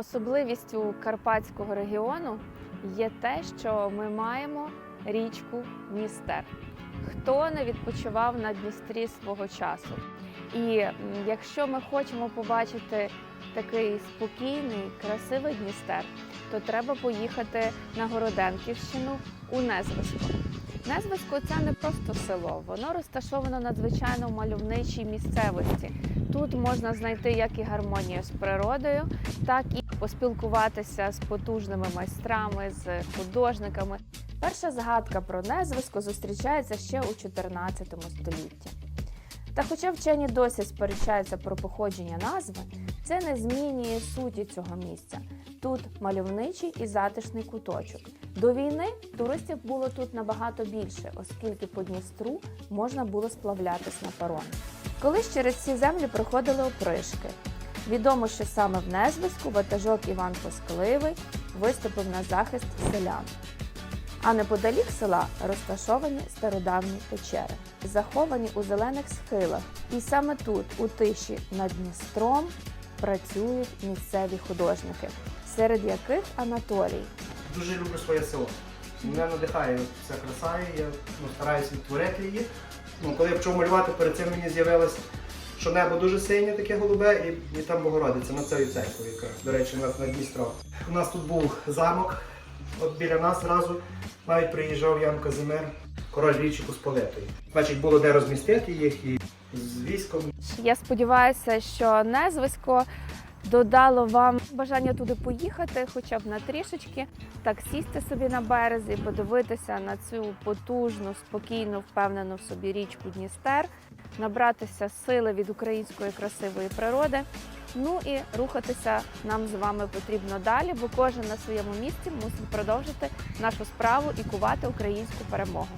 Особливістю карпатського регіону є те, що ми маємо річку Дністер. Хто не відпочивав на Дністрі свого часу? І якщо ми хочемо побачити такий спокійний, красивий Дністер, то треба поїхати на Городенківщину у Незвисько. Незвисько це не просто село, воно розташовано надзвичайно в мальовничій місцевості. Тут можна знайти як і гармонію з природою, так і поспілкуватися з потужними майстрами, з художниками. Перша згадка про незвисько зустрічається ще у 14 столітті. Та хоча вчені досі сперечаються про походження назви, це не змінює суті цього місця. Тут мальовничий і затишний куточок. До війни туристів було тут набагато більше, оскільки по Дністру можна було сплавлятись на паромі. Колись через ці землі проходили опришки. Відомо, що саме в Незвиську ватажок Іван Поскливий виступив на захист селян. А неподалік села розташовані стародавні печери, заховані у зелених схилах. І саме тут, у тиші над Дністром, працюють місцеві художники, серед яких Анатолій. Дуже люблю своє село. Мене надихає ця краса, я ну, стараюся відтворити її. Ну, коли я почав малювати, перед цим мені з'явилось, що небо дуже синє, таке голубе, і, і там Богородиця на цій церкві, яка, до речі, на, на Дністро. У нас тут був замок, от біля нас зразу навіть приїжджав Ян Казимир, король Річі Посполитої. Значить, було де розмістити їх і з військом. Я сподіваюся, що незвисько додало вам бажання туди поїхати, хоча б на трішечки, так сісти собі на березі, подивитися на цю потужну, спокійну, впевнену в собі річку Дністер, набратися сили від української красивої природи. Ну і рухатися нам з вами потрібно далі, бо кожен на своєму місці мусить продовжити нашу справу і кувати українську перемогу.